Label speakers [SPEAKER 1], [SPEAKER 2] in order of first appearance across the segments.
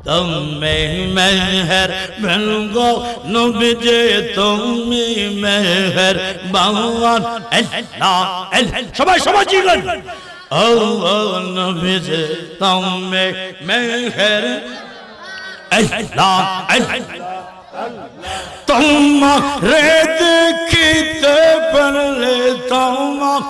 [SPEAKER 1] তুমি মেহর বলগো নবী যে তুমি মেহর বাংলান সবাই সবাই জিগন ও ও নবী যে তুমি মেহর তোমারে দেখিতে পারলে তোমার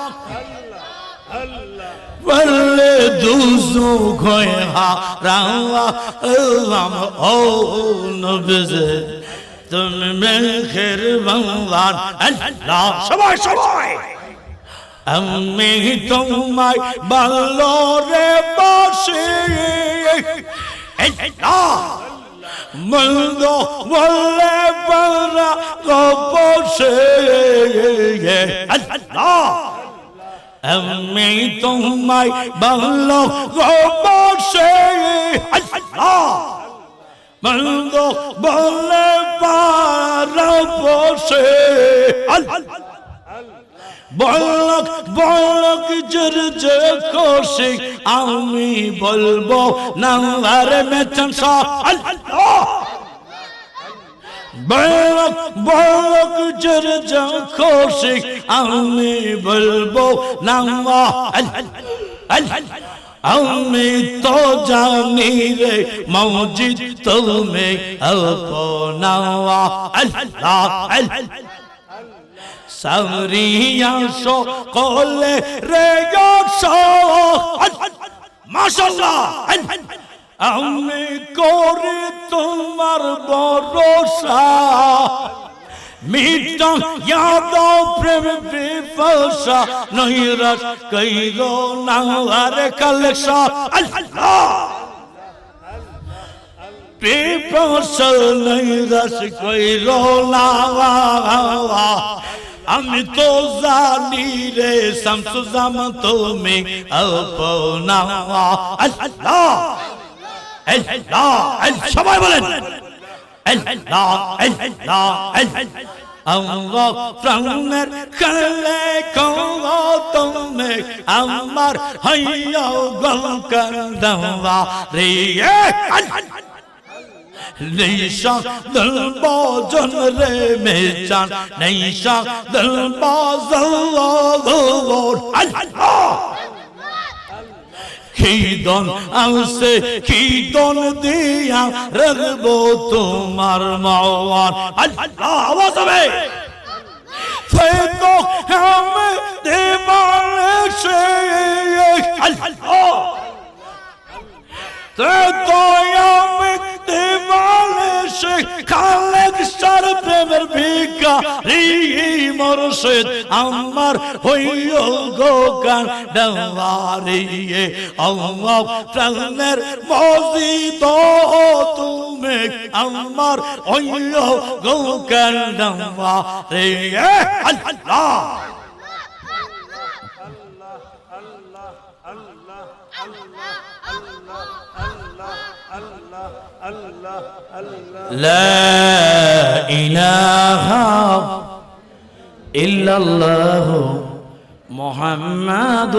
[SPEAKER 1] বললে দুজু খয় হারাওয়া আল্লাহ ও নবজে। তুমি মেঘের বাংলার আল্লাহ। সবাই সবাই। আমি তোমায় ভালো রে বসে মন্দ বলে বলা বসে আল্লাহ। আমি তোমায় ভালো বসে মন্দ বলে বসে বলক বলক জর যে খুশি, আমি বলব নাঙ্গার মেচন সা আল্লাহ! বলক বলক, জর যে খুশি আমি বলব নাঙ্গা আমি তো জানি রে মসজিদ তুমি আপনা আল্লাহ আল্লাহ সারিয়া সকলে রে মাশাল্লাহ আমি করি তোমার ভরসা। মিটা ইয়াদ প্রেম বিফসা নহিরস কইরো না আর কলসা। আল্লাহ। বিফসা নহিরস কইরো না। আমি তো জানি রে শামসু জাম তুমি আপনা আল্লাহ। সবাই বলেন। আল্লাহ প্রাণের কালে তুমি আমার হাইয়া গল কর দওয়া রে আল্লাহ নিশা দিল বাজন রে মেচান নিশা দিল বাজল্লাহ আল্লাহ খিদন আলসে খিদন দিয়া রাখব তোমার মাওয়ার? আল্লাহ আওয়াজ হবে। ফেতো হাম দেবালে সে আল্লাহ তো আমি দেওয়ালে সে খালেক সার প্রেমের ভিকা রি মরশেদ আমার হইও গো গান ডাওয়ারিয়ে আল্লাহ প্রাণের মজিদ তুমি আমার হইও গো আল্লাহ। لا إله إلا الله محمد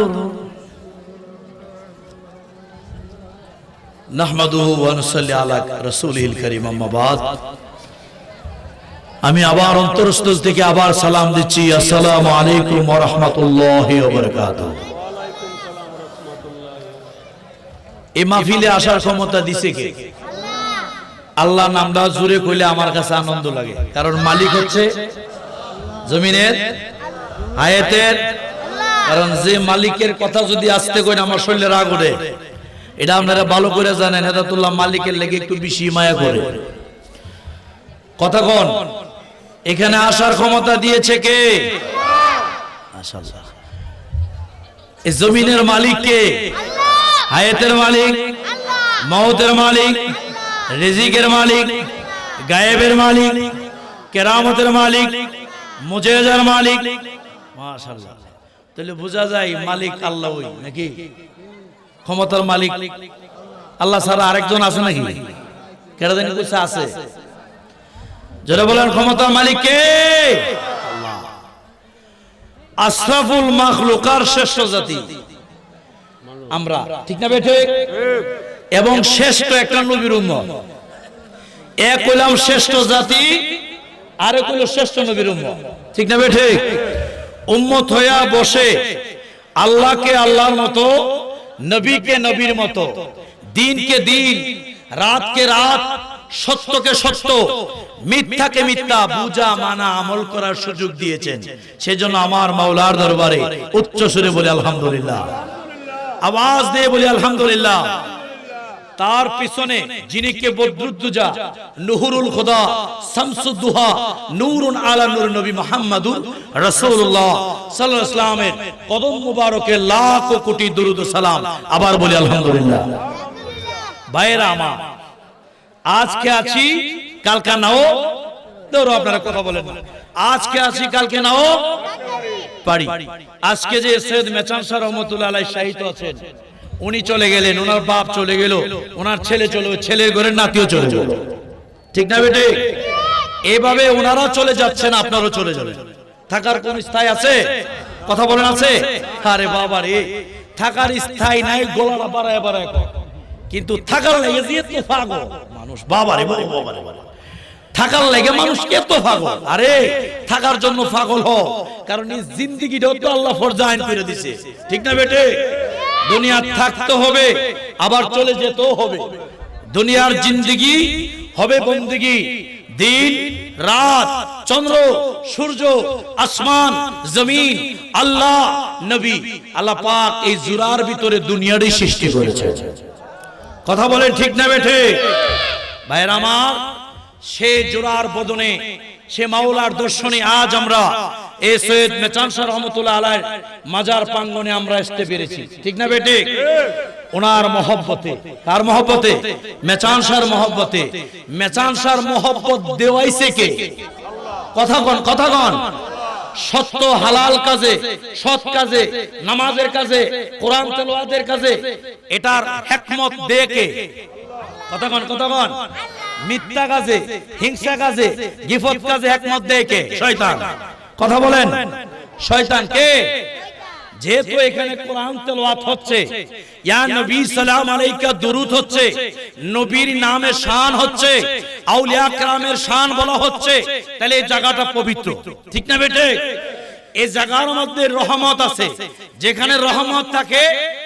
[SPEAKER 1] نحمده ونصلي على رسوله الكريم أما بعد আমি আবার অন্তরস্থ থেকে আবার সালাম দিচ্ছি আসসালামু আলাইকুম ওয়া রাহমাতুল্লাহি ওয়া বারাকাতুহু এই মাহফিলে আসার ক্ষমতা দিছে কে আল্লাহ নামটা জুড়ে কইলে আমার কাছে আনন্দ লাগে। কারণ মালিক হচ্ছে জমিনের আয়াতের কারণ যে মালিকের কথা যদি আসতে কই আমার শরীরে রাগ ওঠে। এটা আপনারা ভালো করে জানেন হেদাতুল্লাহ মালিকের লেগে একটু বেশি মায়া করে। কথা কোন, এখানে আসার ক্ষমতা দিয়েছে কে? জমিনের মালিক কে? হায়াতের মালিক, মহতের মালিক। রিজিকের মালিক, গায়েবের মালিক, কেরামতের মালিক, মুজেজার মালিক। মাশাআল্লাহ। তাহলে বোঝা যায় মালিক আল্লাহ নাকি? ক্ষমতার মালিক। আল্লাহ ছাড়া আরেকজন আছে নাকি? কেরা জানি কিছু আছে? যারা বলেন, ক্ষমতার মালিক কে? আশরাফুল মাখলুকার শ্রেষ্ঠ জাতি। আমরা, ঠিক না বেঠে এবং শ্রেষ্ঠ একটা নবীর উম্মত। এক হইলাম শ্রেষ্ঠ জাতি আরেক হইল শ্রেষ্ঠ নবীর উম্মত। ঠিক না বে ঠিক? উম্মত হইয়া বসে আল্লাহকে আল্লাহর মতো নবীকে নবীর মতো দিনকে দিন রাতকে রাত সত্যকে সত্য মিথ্যাকে মিথ্যা বুঝা মানা আমল করার সুযোগ দিয়েছেন। সেজন্য আমার মাওলার দরবারে উচ্চ সুরে বলে আলহামদুলিল্লাহ। আওয়াজ দিয়ে বলি আলহামদুলিল্লাহ। তার পিছনে যিনি কে বদরুদ্দুজা নুহুরুল খোদা শামসুদ্দুহা নূরুন আলা নূর নবী মুহাম্মাদুর রাসূলুল্লাহ সাল্লাল্লাহু আলাইহি ওয়াসাল্লামের কদম মুবারকে লাখ কোটি দরুদ ও সালাম। আবার বলি আলহামদুলিল্লাহ। ভাইরা আমার আজকে আছি কালকা নাও ধরো আপনারা কথা বলেন। আজকে আছি কালকে নাও পারি। আজকে যে সৈয়দ মেচান শাহ রহমতুল্লাহ আলাই শাহিত আছেন। উনি চলে গেলেন, ওনার বাপ চলে গেল, ওনার ছেলে চলে ছেলের ঘরের নাতিও চলে গেল। ঠিক না বেটে? এভাবে ওনারা চলে যাচ্ছেন, আপনারও চলে যাবেন থাকার কোন স্থায়ী আছে? কথা বলেন আছে? আরে বাবা রে, থাকার স্থায়ী নাই, গোলাটা বাড়ায় বাড়ায় কিন্তু থাকার লেগে যে এত পাগল, মানুষ বাবা রে, বাবা বাবা। থাকার লেগে মানুষ এত পাগল? আরে, থাকার জন্য পাগল হ, কারণ এই জিন্দিগিটাও তো আল্লাহ ফরজাইন করে দিছে। ঠিক না বেটে? দুনিয়া থাকতে হবে, আবার চলে যেতেও হবে। দুনিয়ার জিন্দিগি হবে বন্দিগি। দিন, রাত, চন্দ্র, সূর্য, আসমান, জমিন, আল্লাহ, নবী। আল্লাহ পাক এই জুরার ভিতরে দুনিয়ারই সৃষ্টি করেছে কথা বলেন ঠিক না বেঠে? ভাইয়ের আমার, সে জোড়ার বদনে, সে মাওলার দর্শনে আজ আমরা এ সৈয়দ মেচান শাহ রহমতুল্লাহ আলাইর মাজার প্রাঙ্গনে আমরা আসতে পেরেছি। ঠিক না বেটে? ওনার মহব্বতে, কার মহব্বতে? মেচানসার মহব্বতে। মেচানসার মহব্বত দেওয়াইছে কে? কথা কন কথা কন। সত্য হালাল কাজে, সৎ কাজে, নামাজের কাজে, কোরআন তেলাওয়াতের কাজে, এটার হেকমত দেখে কথা কতক্ষণ মিথ্যা কাজে, হিংসা কাজে, গিফত কাজে একমত দেয় কে? শয়তান। কথা বলেন। শয়তান কে? যেহেতু এখানে কোরআন তেলাওয়াত হচ্ছে ইয়া নবী সালাম আলাইকা দুরুদ হচ্ছে নবীর নামে শান হচ্ছে আউলিয়া کرامের শান বলা হচ্ছে তাহলে এই জায়গাটা পবিত্র। ঠিক না বেটে? এই জায়গার মধ্যে রহমত আছে। যেখানে রহমত থাকে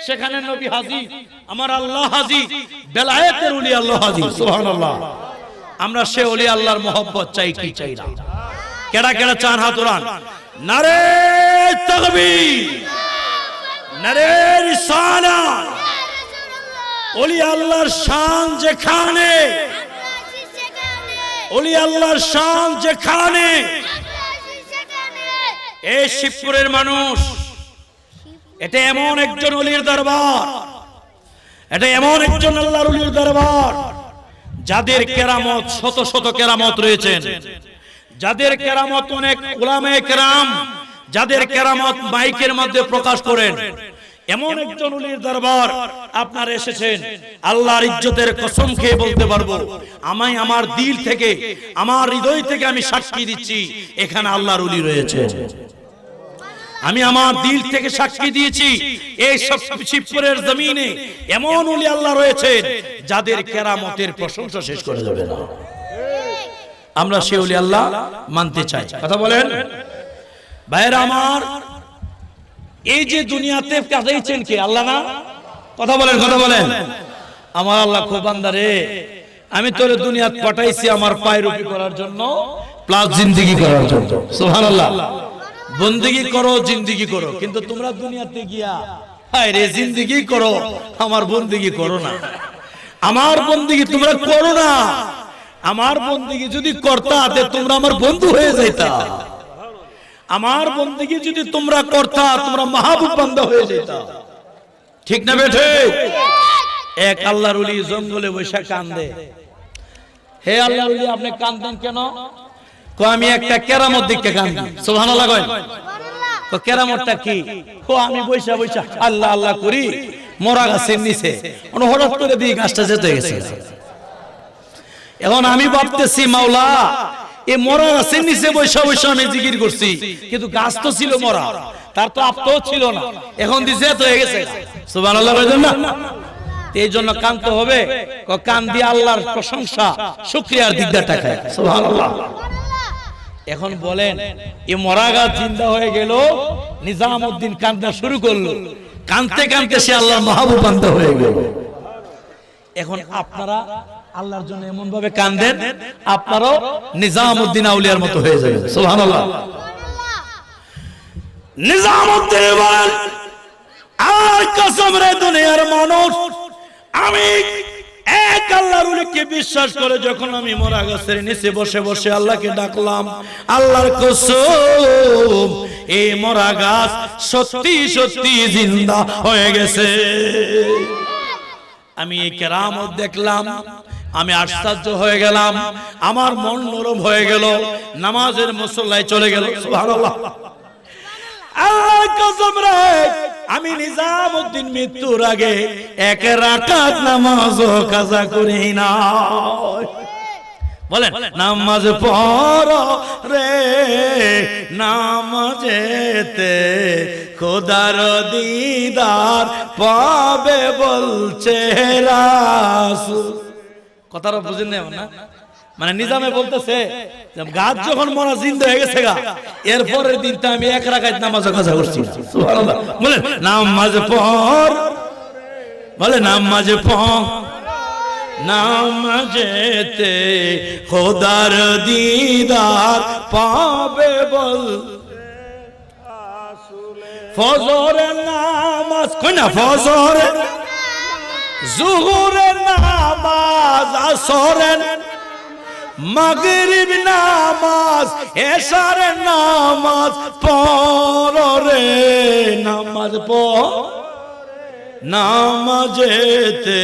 [SPEAKER 1] সেখানে নবী হাজির। আমার আল্লাহ হাজির। বেলায়েতের উলি আল্লাহ হাজির। সুবহানাল্লাহ। আমরা সে উলি আল্লাহর মহব্বত চাই কি চাই না? কেডা কেডা চান হাত উড়ান। নারে তাকবীর, নারে রিসালাত ওলি আল্লাহর শান যেখানে, ওলি আল্লাহর শান যেখানে। এই শিবপুরের মানুষ, এটা এমন একজন অলির দরবার, এটা এমন একজন আল্লাহর অলির দরবার, যাদের কেরামত শত শত কেরামত রয়েছেন। যাদের কেরামত অনেক উলামায়ে কেরাম, যাদের কেরামত মাইকের মধ্যে প্রকাশ করেন, এমন একজন উলির দরবার আপনার এসেছেন। আল্লাহর ইজ্জতের কসম খেয়ে বলতে পারব আমি আমার দিল থেকে, আমার হৃদয় থেকে আমি সাক্ষী দিচ্ছি, এখানে আল্লাহর উলি রয়েছে। আমি আমার দিল থেকে সাক্ষী দিয়েছি, এই সব শিবপুরের জমিনে এমন উলি আল্লাহ রয়েছে যাদের কেরামতের প্রশংসা শেষ করে যাবে না। আমরা সে উলি আল্লাহ মানতে চাই। কথা বলেন? ভাইয়েরা আমার এই যে দুনিয়াতে কাটাইছেন কে? আল্লাহ না? কথা বলেন কথা বলেন। আমার আল্লাহ খুব বান্দারে আমি তোর দুনিয়াত পাঠাইছি আমার পায়রুপি করার জন্য প্লাস জিন্দিগি করার জন্য। সুবহানাল্লাহ। বন্দিগি করো জিন্দিগি করো। কিন্তু তোমরা দুনিয়াতে গিয়া হায় রে জিন্দিগি করো। আমার বন্দিগি করো না। আমার বন্দিগি তোমরা করো না। আমার বন্দিগি যদি করতা তে তোমরা আমার বন্ধু হয়ে যাইতা। আমার বন্দিগি যদি তোমরা করতা, তোমরা মাহবুব বান্দা হয়ে যেতা ঠিক না বেঠে? এক আল্লাহর উলি জঙ্গলে বসে কান্দে। হে আল্লাহর উলি আপনি কান্দেন কেন? কো আমি একটা কেরামত দিকে কান্দি। সুবহানাল্লাহ কয়। তো কেরামতটা কি? কো আমি বৈশা বৈশা আল্লাহ আল্লাহ করি, মরা গাছের নিচে। মানে হঠাৎ করে দিয়ে গাছটা যেতে গেছে। এখন আমি ভাবতেছি, মাওলা, এ মরা গাছের নিচে বৈশা বৈশা আমি জিকির করছি। কিন্তু গাছ তো ছিল মরা, তার তো আপতো ছিল না। এখন দিছে তো হয়ে গেছে। কইছেন না? এই জন্য কানতে হবে কান দিয়ে আল্লাহর প্রশংসা, শুক্রিয়ার দিকটা টাকায় সুবহানাল্লাহ। এখন বলেন এই মরাগাছ জিন্দা হয়ে গেল নিজামউদ্দিন কান্দা শুরু করল। কানতে কানতে সে আল্লাহর মাহবুব বান্দা হয়ে গেল। এখন আপনারা আল্লাহর জন্য এমন ভাবে কান্দেন, আপনারাও নিজামউদ্দিন আউলিয়ার মতো হয়ে যাবেন। মানুষ, আমি মোরা গাছের বসে বসে আল্লাহকে ডাকলাম, আল্লাহর মোরা গাছ সত্যি সত্যি জিন্দা হয়ে গেছে। আমি কেরামত দেখলাম আমি আশ্চর্য হয়ে গেলাম। আমার মন নরম হয়ে গেল। নামাজের মুসল্লায় চলে গেল। আমি নিজামউদ্দিন মৃত্যুর আগে এক রাকাত নামাজ কাজা করি না বলেন, নামাজ পড় রে, নামাজেতে খোদার দিদার পাবে বলছে রাসূল। কথাটা বুঝেন না না মানে নিজামে বলতেছে গাছ যখন মরা জিন্দা হয়ে গেছে গা এরপরের দিনটা আমি এক রাখাত নামাজ কাজা করছি বলেন নামাজ পড়। বলে নামাজ পড়। নামাজেতে খোদার দিদার পাবে বল। ফজরের নামাজ কই না ফজরের জুহুরের নামাজ, আসরের মাগরিব নামাজ, এশারের নামাজ পড়রে নামাজ নামাজেতে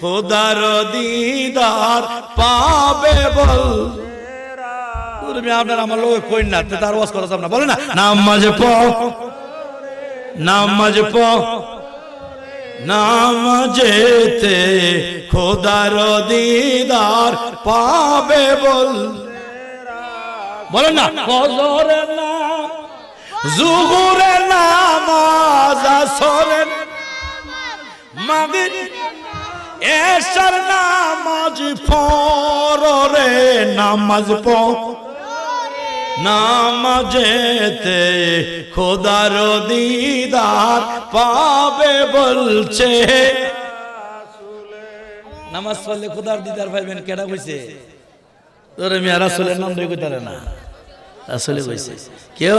[SPEAKER 1] খোদার দিদার পাবে বল। তুমি আপনার আমার লোক কই না তার ওয়াজ না। বলে না, নামাজ পড় নামাজ পড়। নামাজেতে খোদার দিদার পাবে বল। বলেন না। ফজরের নাম জুহুরের নামাজ আসরের মাগরিব, এশার নামাজ পড়রে নামাজ পড়। নামাজেতে খোদার দিদার পাবে বলছে। নামাজ পড়লে খোদার দিদার পাইবেন কেডা কইছে? তোরে মিয়া রাসূলের নাম ধরে কইতারে না। রাসূলে কইছে। কেউ?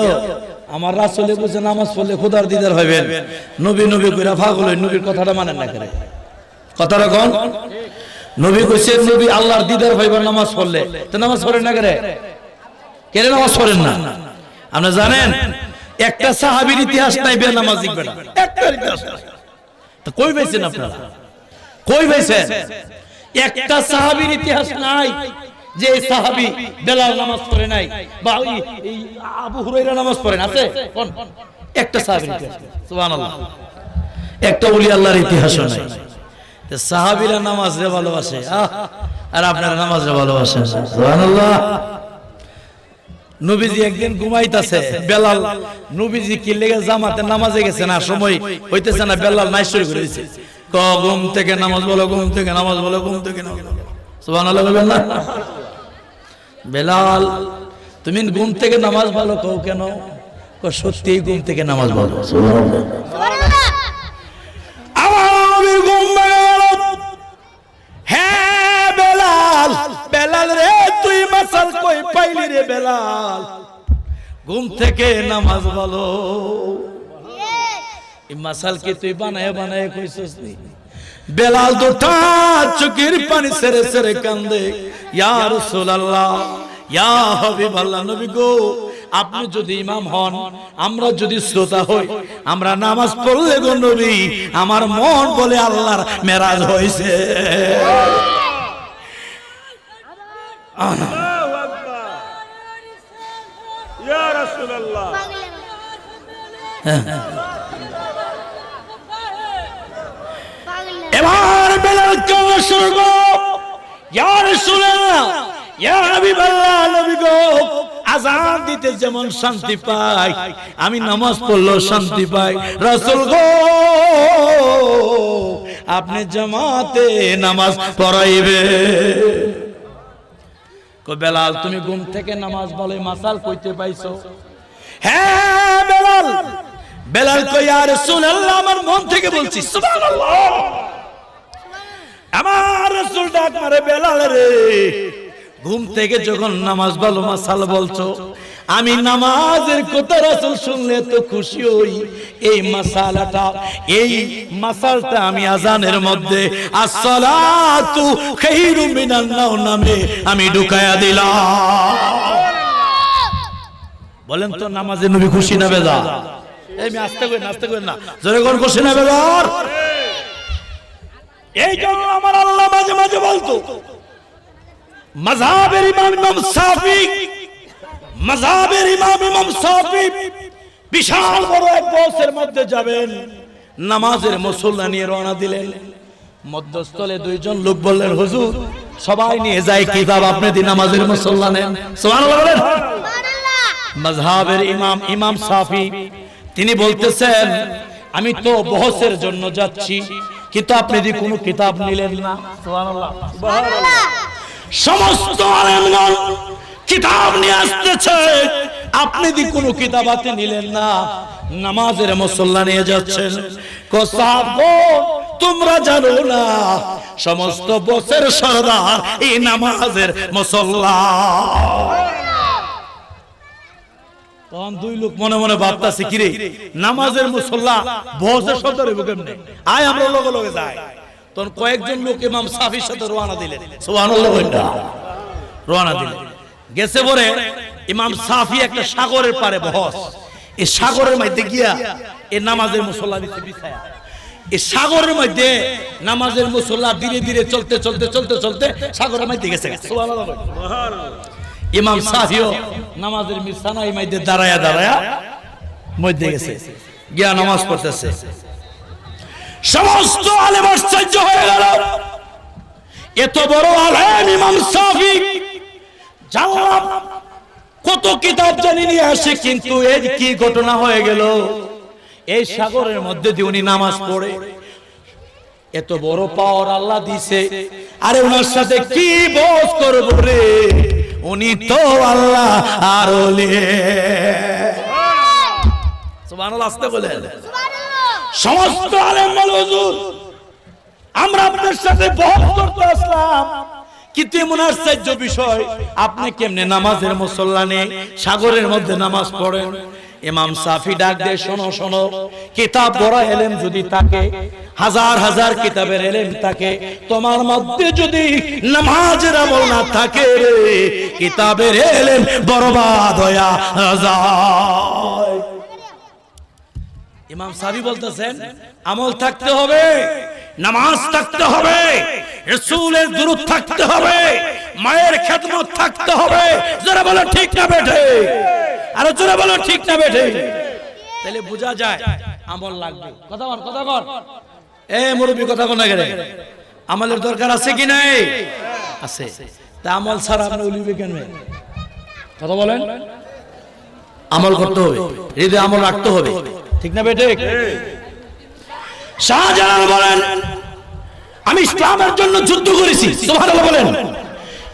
[SPEAKER 1] আমার রাসূলে কইছে নামাজ পড়লে খোদার দিদার পাইবেন। নবী নবী কইরা পাগল হই নবীর কথাটা মানেন না করে কথাটা কোন? নবী কইছে নবী আল্লাহর দিদার পাইবেন নামাজ পড়লে। তো নামাজ পড়েন না করে কেন নামাজ পড়েন না? আপনি জানেন একটা সাহাবীর ইতিহাস নাই বে নামাজ শিখবে না একটা ইতিহাস। তো কই পাইছেন আপনারা? কই পাইছেন? একটা সাহাবীর ইতিহাস নাই যে সাহাবী বেলাল নামাজ পড়ে নাই বা এই আবু হুরায়রা নামাজ পড়েন আছে? কোন? একটা সাহাবীর ইতিহাস সুবহানাল্লাহ। একটা ওলি আল্লাহর ইতিহাস নাই। তো সাহাবীরা নামাজে ভালোবাসে। আহ, আর আপনারা নামাজে ভালোবাসেন। সুবহানাল্লাহ। নবীজি একদিন ঘুমাইতাছে, বেলাল, নবীজি কি লেগে জামাতে নামাজে গেছে না? সময় হইতেছে না, বেলাল নাই শুরু করেছে ক, ঘুম থেকে নামাজ বলো, ঘুম থেকে নামাজ বলো, ঘুম থেকে সুবহানাল্লাহ বলবেন না? বেলাল, তুমি ঘুম থেকে নামাজ বলো, কও কেন? সত্যি ঘুম থেকে নামাজ বলো। সুবহানাল্লাহ। বেলাল ঘুম থেকে নামাজ বলো। এই মাসাল কি তুই বানায় বানায় কইছস নি? বেলাল দুটা চোখের পানি সেরে সেরে কান্দে। ইয়া রাসূলুল্লাহ ইয়া হাবিবাল্লাহ নবী গো আপনি যদি ইমাম হন আমরা যদি শ্রোতা হই আমরা নামাজ পড়লে গো নবী আমার মন বলে আল্লাহর মেরাজ হইছে।
[SPEAKER 2] আল্লাহু রাসূলুল্লাহ।
[SPEAKER 1] এবার বেলাল কান্না শুরু করো। ইয়া রাসূলুল্লাহ ইয়া হাবিবাল্লাহ নবী গো আজান দিতে যেমন শান্তি পাই আমি নামাজ পড়লেও শান্তি পাই। রাসূল গো আপনি জামাতে নামাজ পড়াইবে। বেলাল, তুমি ঘুম থেকে নামাজ বলে মাসাল কইতে পাইছো? হ্যাঁ বেলাল। বেলাল কই আর রাসূলুল্লাহ, আমার মন থেকে বলছি, সুবহানাল্লাহ। আমার রাসূল ডাক মারে, বেলাল রে, ঘুম থেকে যখন নামাজ বলো, মাসাল বলছো আমি নামাজের কথা রাসূল শুনলে তো খুশি হই। এই মাসালাটা, এই মাসালটা আমি আজানের মধ্যে, আসসালাতু খাইরুম মিনান নাও নামে আমি ঢুকায়া দিলাম। বলেন তো নামাজে নবী খুশি না এই আমি আস্তে করে নাস্তে করে না। জোরে কোন খুশি না বেজার? এই জন্য আমার আল্লাহ মাঝে মাঝে বলতো, মাযহাবের ইমাম ইমাম সাফি মাযহাবের ইমাম ইমাম সাফি বিশাল বড় এক বসের মধ্যে যাবেন। নামাজের মুসল্লা নিয়ে রওনা দিলেন। মধ্যস্থলে দুইজন লোক বললেন হুজুর সবাই নিয়ে যায় কিতাব আপনি দিন নামাজের মুসল্লা নেন। সুবহানাল্লাহ মজহাবের ইমাম ইমাম সাফি তিনি বলতেছেন আমি তো বহসের জন্য যাচ্ছি কিন্তু আপনি যদি কোনো কিতাব নিলেন না। সুবহানাল্লাহ। সমস্ত আলেমগণ কিতাব নিয়ে আসতেছে। আপনি যদি কোনো কিতাব হাতে নিলেন না, নামাজের মুসল্লা নিয়ে যাচ্ছেন। তোমরা জানো না, সমস্ত বসের সরদার এই নামাজের মুসল্লা। দুই লোক মনে মনে ভাবতাছে কিরে নামাজের মুসল্লা বসে শব্দ রইব কেমনে? আয়, আমরা লগে লগে যাই। তখন কয়েকজন লোক ইমাম সাফির সাথে রওনা দিলেন। রওনা দিলেন। গেছে পরে ইমাম সাফি একটা সাগরের পারে বহস। এই সাগরের মধ্যে গিয়া এই নামাজের মুসল্লা দিতে বিছায়া। এই সাগরের মধ্যে নামাজের মুসল্লা ধীরে ধীরে চলতে চলতে চলতে চলতে সাগরের মধ্যে গেছে। ইমাম সাহিও নামাজের মিসানাই মধ্যে দাঁড়ায়া দাঁড়ায়া মধ্যে গেছে। গিয়া নামাজ পড়তেছে। সমস্ত আলেম আশ্চর্য হয়ে গেল। এত বড় আলেম ইমাম সাফি জানলাম কত কিতাব জানি নিয়ে আসে, কিন্তু এর কি ঘটনা হয়ে গেল? এই সাগরের মধ্যে দিয়ে উনি নামাজ পড়ে। এত বড় পাওয়ার আল্লাহ দিছে। আরে ওনার সাথে কি বস করব রে? উনি তো আল্লাহ আর সুবহানাল্লাহ, আসতে বলেন। সমস্ত আলেম হুজুর, আমরা আপনার সাথে বহস করতে আসলাম। কিন্তু এমন আশ্চর্য বিষয়, আপনি কেমনে নামাজের মুসল্লানে সাগরের মধ্যে নামাজ পড়েন? ইমাম সাফি ডাক দিয়ে শোনো শোনো। কিতাব পড়া এলেম যদি থাকে, হাজার হাজার কিতাবের এলেম থাকে, তোমার মধ্যে যদি নামাজের আমল না থাকে কিতাবের এলেম বরবাদ হইয়া যায়। ইমাম সাবি বলতেছেন, আমল থাকতে হবে, নামাজ থাকতে হবে, রসুলের দূরত থাকতে হবে, মায়ের খেদমত থাকতে হবে। যারা বলো ঠিক না বেঠে? আরও জোরে বলো ঠিক না বেঠে? তাহলে বোঝা যায় আমল লাগবে। কথা বল কথা বল। এ মুরব্বী, কথা কোন? গেলে আমলের দরকার আছে কি নাই? আছে। তা আমল ছাড়া আপনি উলিবে কেন? কথা বলেন। আমল করতে হবে। হৃদয় আমল রাখতে হবে। ঠিক না বেটে শাহজালাল বলেন আমি ইসলামের জন্য যুদ্ধ করেছি বলেন।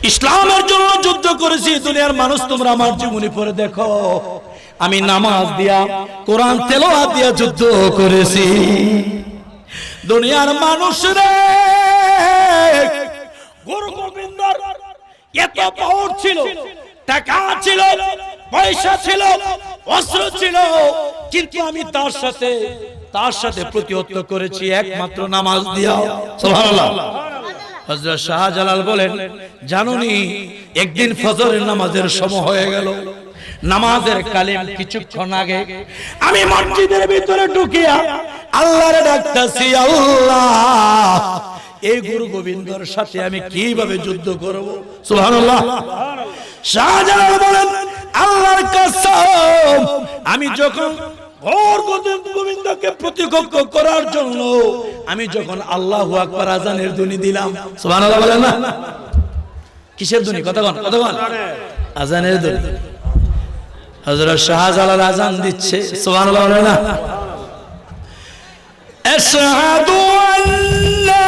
[SPEAKER 1] ইসলামের জন্য যুদ্ধ করেছি দুনিয়ার মানুষ তোমরা আমার জীবনী পড়ে দেখো। আমি নামাজ দিয়া কোরআন তেলাওয়াত দিয়া যুদ্ধ করেছি। দুনিয়ার মানুষ রে গুরু গোবিন্দর এত পাওয়ার ছিল টাকা ছিল পয়সা ছিল অস্ত্র ছিল কিন্তু আমি তার সাথে তার সাথে প্রতিহত করেছি, একমাত্র নামাজ দিয়া সুবহানাল্লাহ। হযরত শাহজালাল বলেন, জানুনি, একদিন ফজরের নামাজের সময় হয়ে গেল। নামাজের কালিম কিছুক্ষণ আগে আমি মসজিদের ভিতরে ঢুকিয়া আল্লাহর ডাকতাছি, আল্লাহ, এই গুরু গোবিন্দর সাথে আমি কীভাবে যুদ্ধ করব? সুবহানাল্লাহ। শাহজালাল বলেন, আল্লাহর কসম, আমি যখন আমি যখন আল্লাহু আজানের ধ্বনি দিলাম কিসের ধ্বনি? কথা বল আজানের ধ্বনি। হযরত শাহজালাল আজান দিচ্ছে না? আশহাদু আল্লা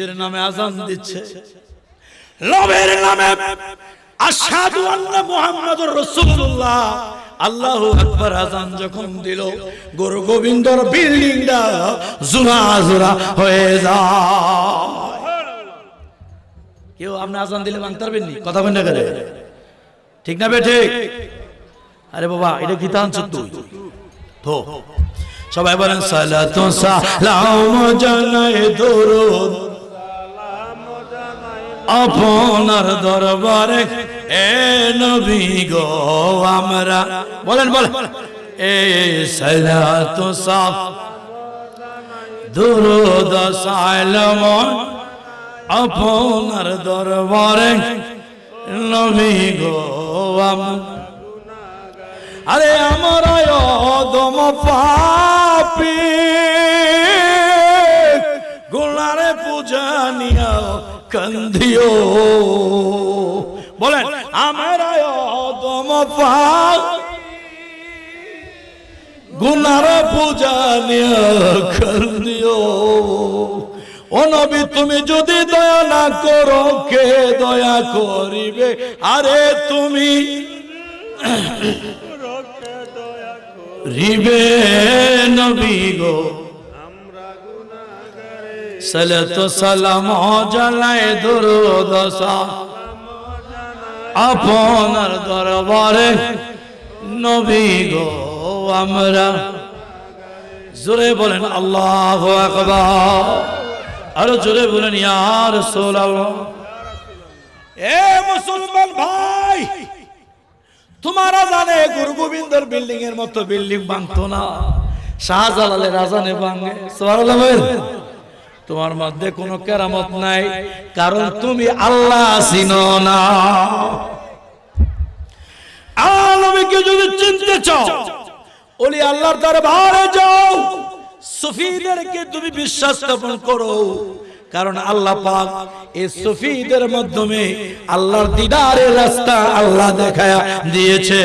[SPEAKER 1] নিজের নামে আজান দিচ্ছে। লবের নামে আশহাদু আন্না মুহাম্মাদুর রাসূলুল্লাহ। আল্লাহু আকবার আজান যখন দিল গুরু গোবিন্দর বিল্ডিংটা জুরা জুরা হয়ে যায়। কেউ আপনি আজান দিলে মানতে পারবেন নি? কথা বলেন না করে ঠিক না বে ঠিক? আরে বাবা এটা কি তান তুই? তো সবাই বলেন সালাতু সালাম জানাই দরুদ। আপনার দরবারে, এ নবী গো আমরা। বলেন বলেন। এ সালাতু সালাম দরুদ সালাম, আপনার দরবারে, নবী গো আরে আমার দম পাপি। কন্ধিও বলেন আমার দম পাপ গুনার পূজা নিয়া ও নবী তুমি যদি দয়া না করো কে দয়া করিবে? আরে তুমি রিবে নবী গো সালাত সালাম জানায় দরুদ আপনার দরবারে নবী গো আমরা। জোরে বলেন আল্লাহু আকবার। আরও জোরে বলেন ইয়ার রাসূলুল্লাহ। এ মুসলমান ভাই, তোমারা জানে গুরু গোবিন্দর বিল্ডিং এর মতো বিল্ডিং বাংতো না রাজানে ভাঙে সুবহানাল্লাহ বলেন। তোমার মধ্যে কোনো কেরামত নাই, কারণ তুমি আল্লাহ চিনো না। নবীকে যদি চিনতে চাও, ওলি আল্লাহর দরবারে যাও, সুফিদেরকে তুমি বিশ্বাস স্থাপন করো। কারণ আল্লাহ পাক এই সুফিদের মাধ্যমে আল্লাহর দিদারের রাস্তা আল্লাহ দেখায়া দিয়েছে।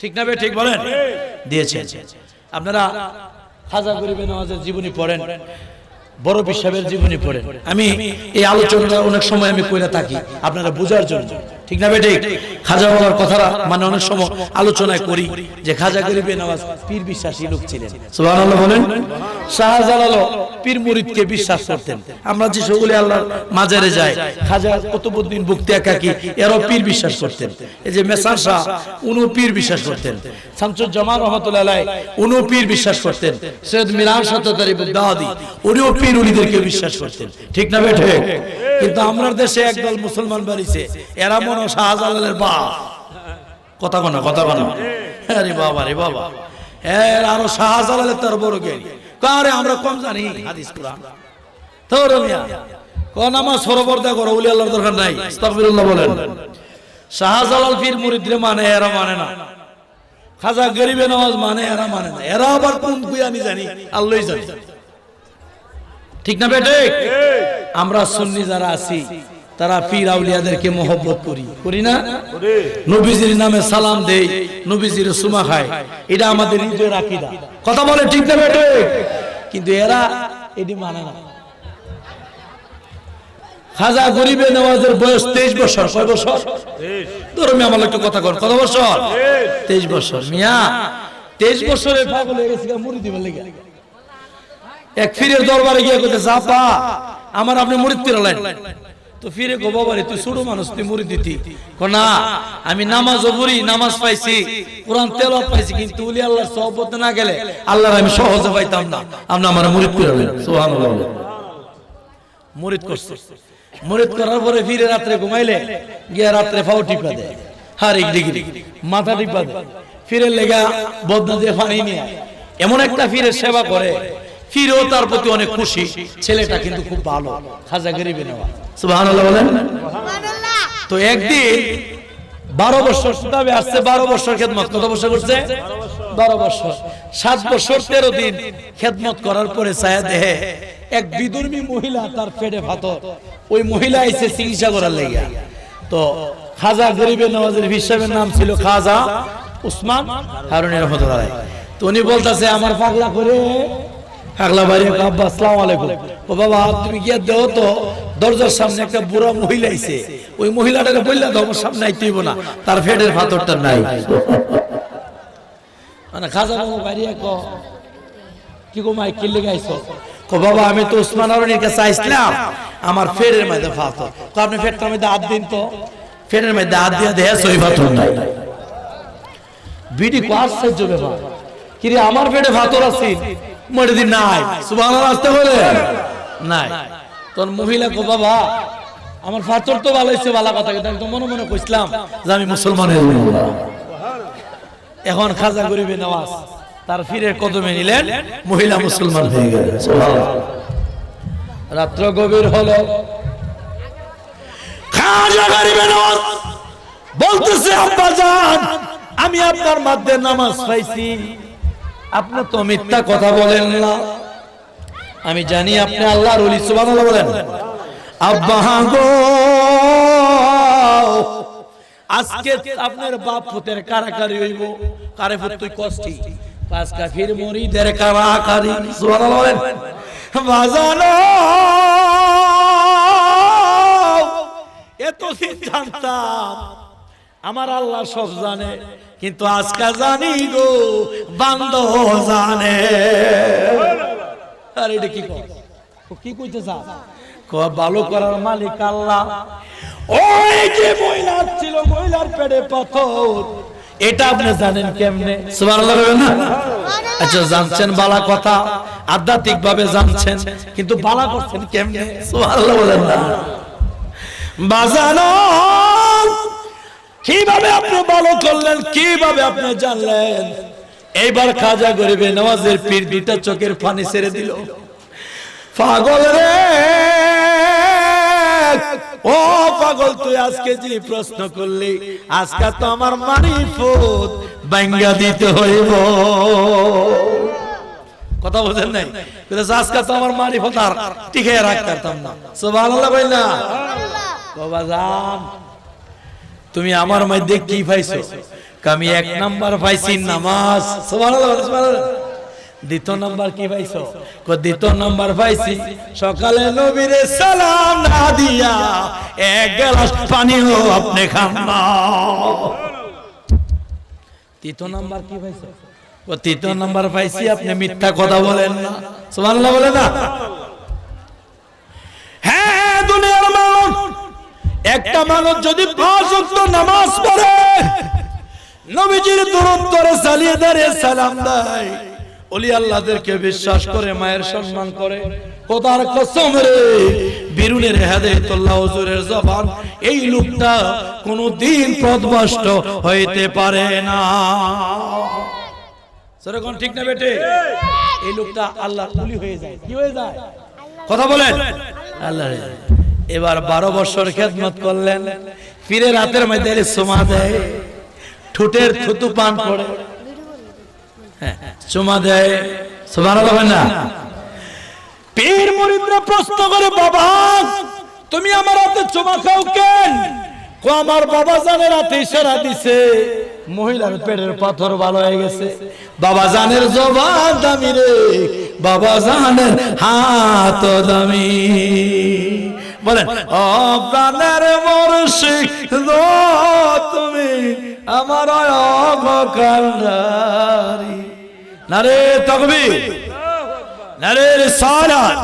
[SPEAKER 1] ঠিক না ঠিক বলেন? দিয়েছে। আপনারা খাজা গরিবের নওয়াজের জীবনী পড়েন, বড় বিশ্বের জীবনী পড়েন। আমি এই আলোচনাটা অনেক সময় আমি কইরা থাকি, আপনারা বোঝার জন্য। ঠিক না বেঠিক? খাজা বাবার কথা মানে অনেক সময় আলোচনায় করি যে খাজা গরিবে নওয়াজ পীর বিশ্বাসী লোক ছিলেন। সুবহানাল্লাহ বলেন শাহজালাল পীর মুরিদকে বিশ্বাস করতেন। আমরা যে সকলে আল্লাহর মাজারে যাই, খাজা কুতুবউদ্দিন বুখতিয়া কাকি এরাও পীর বিশ্বাস করতেন। এই যে মেসার শাহ উনি পীর বিশ্বাস করতেন। শামসুর জামান রহমতুল্লাহ আলাইহি, উনিও পীর বিশ্বাস করতেন। সৈয়দ মিরান সত্তারি বুদ্দাদি উনিও পীর উলিদেরকে বিশ্বাস করতেন। ঠিক না বেঠে কিন্তু আমরা দেশে একদল মুসলমান বাড়িছে, এরা মনে হয় শাহজালালের বাপ। কথা কনা কথা কনা। আরে বাবা রে বাবা। এর আরও শাহজালালের তার বড় জ্ঞানী। কারে আমরা কম জানি হাদিস কোরআন। তোর মিয়া কোন আমার সরোবর দা করো উলি আল্লাহর দরকার নাই আস্তাগফিরুল্লাহ বলেন। শাহজালাল পীর মুরিদরে মানে এরা মানে না। খাজা গরিবে নওয়াজ মানে এরা মানে না। এরা আবার কোন গুয়ানি জানি আল্লাহই জানে। ঠিক না বেটে? আমরা সুন্নি যারা আছি তারা পীর আউলিয়াদেরকে মহব্বত করি। করি না? নবীজির নামে সালাম দেই নবীজির সুমা খায়। এটা আমাদের হৃদয়ের আকীদা। কথা বলে ঠিক না বেটে কিন্তু এরা এটি মানে না। খাজা গরিবে নেওয়াজের বয়স তেইশ বছর। কয় বছর? ধরো মিয়া আমার একটু কথা কর কত বছর? তেইশ। বছর। মিয়া তেইশ বছরে পাগল হয়ে গেছে মুড়ি দিবে লেগে। এক ফিরের দরবারে গিয়ে কইতে চাপা আমার আপনি মুড়ি তিরালেন তো ফিরে গো বাবারে, তুই ছোট মানুষ, তুই মুড়ি দিতি। না, আমি নামাজ পড়ি নামাজ পাইছি, কোরআন তেলাওয়াত পাইছি, কিন্তু উলি আল্লাহর সহবত না গেলে আল্লাহর আমি সহজে পাইতাম না। আপনি আমার মুড়ি তিরালেন সুবহানাল্লাহ। করছে। করার পরে ফিরে রাত্রে ঘুমাইলে, গিয়া রাত্রে ফাও টিপা দেয়। হার এক ডিগ্রি, মাথা টিপা দেয়। ফিরে লেগা বদনা দিয়ে পানি নিয়ে, এমন একটা ফিরে সেবা করে ফিরেও তার প্রতি অনেক খুশি। ছেলেটা কিন্তু খুব ভালো। খাজা গরিবে নেওয়া। সুবহানাল্লাহ বলেন। তো একদিন বারো বছর সুতাবে আসছে? বারো বছর খেদমত। কত বছর করছে? বারো বছর। সাত বছর তেরো দিন খেদমত করার পরে ছায়া দেহে এক বিদর্মী মহিলা তার পেটে ভাতর ওই মহিলা এসে চিকিৎসা করার লেগে তো খাজা গরিবের নওয়াজের হিসাবের নাম ছিল খাজা উসমান হারুনের রহমতুল্লাহ তো উনি বলতেছে আমার পাগলা করে বাড়ি আব্বা, আসসালামু আলাইকুম। ও বাবা, তুমি তো, দরজার সামনে একটা মহিলা আইছে। ওই মহিলাটাকে বললা আমার সামনে না, তার নাই। মানে খাজা বাড়ি এক কি গো মাই কিল্লে গাইছো কো বাবা, আমি তো উসমান আরনির কাছে আইছিলাম আমার ফেরের মধ্যে ফাতর। তো আপনি ফেরটার মধ্যে হাত দিন তো। ফেরের মধ্যে হাত দিয়ে দেয়া সই নাই। বিডি কো আশ্চর্য ব্যাপার। কিরে, আমার পেটে ফাতর আছে? মরে দিন নাই। সুবহানাল্লাহ আসতে বলে নাই। তোর মহিলা কো বাবা আমার ফাতর তো ভালো হইছে ভালো কথা কিন্তু আমি তো মনে মনে কইছিলাম যে আমি মুসলমান। এখন খাজা গরিবে নওয়াজ তার ফিরের কদমে নিলেন মহিলা মুসলমান হয়ে গেল রাত্র গভীর হলো। খাজা গরিবে নওয়াজ বলতেছে আব্বা জান আমি আপনার মধ্যে নামাজ পাইছি। আপনি তো মিথ্যা কথা বলেন না। আমি জানি আপনি আল্লাহর ওলি, সুবহানাল্লাহ বলেন। আব্বা গো। আজকে আপনার বাপ পুতের কারাকারি হইব। কারে পুত তুই কষ্টি পাঁচ কাফির মরিদের কারাকারি সুবহানাল্লাহ বলেন। বাজানো। এতদিন জানতাম, আমার আল্লাহ সব জানে। কিন্তু আজকে জানি গো, বান্দ জানে। আর এটা কি কি কইতে ভালো করার মালিক আল্লাহ। ওই যে মহিলা ছিল, মহিলার পেটে পাথর। এটা আপনি জানেন কেমনে? না? আচ্ছা জানছেন বালা কথা আধ্যাত্মিক ভাবে জানছেন, কিন্তু বালা করছেন কেমনে? সুবহানাল্লাহ বলেন না। বাজানো কীভাবে আপনি ভালো করলেন? কীভাবে আপনি জানলেন? এইবার খাজা গরিবে নামাজের পীর দুইটা চোখের পানি ছেড়ে দিল। পাগল রে! ও পাগল তুই আজকে যে প্রশ্ন করলি আজকে তো আমার মারিফত বাঙ্গা দিতে হইব। কথা বলেন নাই? আজকে তো আমার মারিফত আর টিকে রাখতে পারতাম না। সুবহানাল্লাহ ভাই না? বাবা জান তুমি আমার মধ্যে কি পাইছো? আমি এক নাম্বার পাইছি নামাজ। দ্বিতীয় নাম্বার কি পাইছো? দ্বিতীয় নাম্বার পাইছি, সকালে নবীরে সালাম না দিয়া এক গ্লাস পানিও আপনি খান না। তৃতীয় নাম্বার কি পাইছো? তৃতীয় নাম্বার পাইছি, আপনি মিথ্যা কথা বলেন না। সুবহানাল্লাহ বলে না? হ্যাঁ দুনিয়ার মানুষ একটা মানুষ যদি নামাজ পড়ে, নবীজির দূরত্বরে চালিয়ে দাঁড়িয়ে সালাম দেয়। ওলি আল্লাহদেরকে বিশ্বাস করে, মায়ের সম্মান করে। খোদার কসম রে বিরুনের হেদায়েতুল্লাহ হুজুরের জবান, এই লোকটা কোনদিন পদভষ্ট হইতে পারে না। সেরকম ঠিক না বেটে? এই লোকটা আল্লাহ হয়ে যায়। কি হয়ে যায়? কথা বলেন। আল্লাহ এবার বারো বছর খেদমত করলেন ফিরে রাতের মধ্যে সোমা দেয় ঠুটের থুতু পান করে। হ্যাঁ, চুমা দেয় সোমান না। পীর মুরিদরা প্রশ্ন করে বাবা তুমি আমার হাতে চুমা খাও কেন? কো আমার বাবা জানের হাতে ইশারা দিছে মহিলার পেটের পাথর ভালো হয়ে গেছে। বাবা জানের জবান দামি রে বাবা জানের হাত দামি। বলেন। অপ্রাণের প্রাণের মরশিক তুমি আমার অবকান্ডারি নারে তকবীর নারে রিসালাত